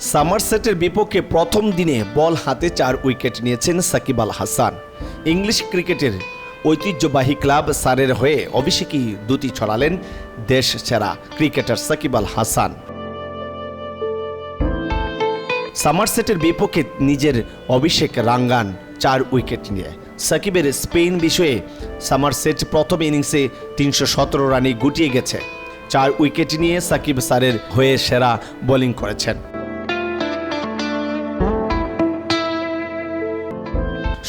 সামারসেটের বিপক্ষে প্রথম দিনে বল হাতে চার উইকেট নিয়েছেন সাকিব আল হাসান। ইংলিশ ক্রিকেটের ঐতিহ্যবাহী ক্লাব সারের হয়ে অভিষেকই দুটি ছড়ালেন দেশ সেরা ক্রিকেটার সাকিব আল হাসান। সামারসেটের বিপক্ষে নিজের অভিষেক রাঙ্গান চার উইকেট নিয়ে। সাকিবের স্পেন বিষয়ে সামারসেট প্রথম ইনিংসে তিনশো সতেরো রানে গুটিয়ে গেছে। চার উইকেট নিয়ে সাকিব সারের হয়ে সেরা বোলিং করেছেন।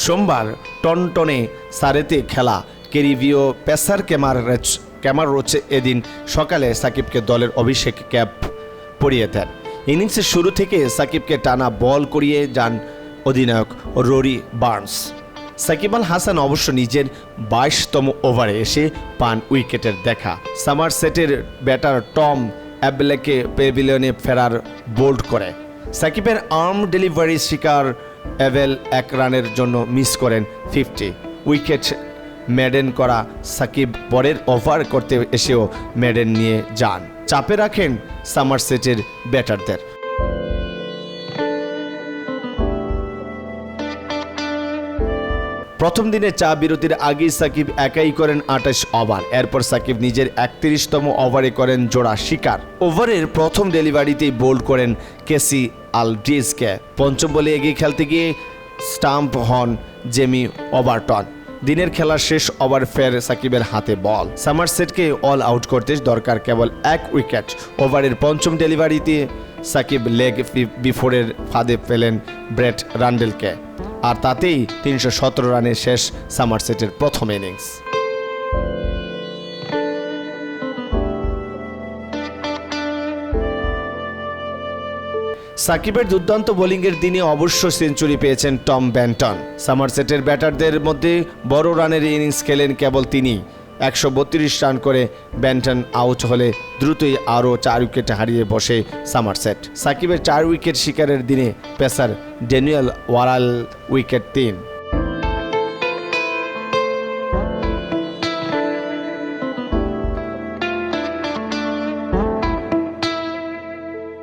সোমবার টনটনে সারেতে খেলা। কেরিভিও পেসার ক্যামার রোচে এদিন সকালে সাকিবকে দলের অভিষেক ক্যাপ পরিয়ে দেন। ইনিংসের শুরু থেকে সাকিবকে টানা বল করিয়ে যান অধিনায়ক রোরি বার্নস। সাকিব আল হাসান অবশ্য নিজের বাইশতম ওভারে এসে পান উইকেটের দেখা। সামার সেটের ব্যাটার টম অ্যাবলেকে পেভিলিয়নে ফেরার বোল্ড করে। সাকিবের আর্ম ডেলিভারি শিকার অ্যাভেল এক রানের জন্য মিস করেন ফিফটি। উইকেট মেডেন করা সাকিব পরের ওভার করতে এসেও মেডেন নিয়ে যান। চাপে রাখেন সামারসেটের ব্যাটারদের। প্রথম দিনে চা বিরতির আগেই সাকিব একাই করেন আঠাশ ওভার। এরপর সাকিব নিজের একত্রিশতম ওভারে করেন জোড়া শিকার। ওভারের প্রথম ডেলিভারিতেই বোল্ড করেন কেসি আলড্রিজকে। পঞ্চম বলে এগিয়ে খেলতে গিয়ে স্টাম্প হন জেমি ওভারটন। দিনের খেলার শেষ ওভার ফের সাকিবের হাতে বল। সামারসেটকে অল আউট করতে দরকার কেবল এক উইকেট। ওভারের পঞ্চম ডেলিভারিতে সাকিব লেগ বিফোরের ফাঁদে ফেলেন ব্রেট রান্ডেলকে। আর তাতেই তিনশো সতেরো রানে শেষ সামারসেটের প্রথম ইনিংস। সাকিবের দুর্দান্ত বোলিংয়ের দিনে অবশ্য সেঞ্চুরি পেয়েছেন টম ব্যান্টন। সামারসেটের ব্যাটারদের মধ্যে বড় রানের ইনিংস খেলেন কেবল তিনি। একশো বত্রিশ রান করে ব্যান্টন আউট হলে দ্রুতই আরও চার উইকেট হারিয়ে বসে সামারসেট। সাকিবের চার উইকেট শিকারের দিনে পেসার ড্যানিয়েল ওয়ারাল উইকেট তিন।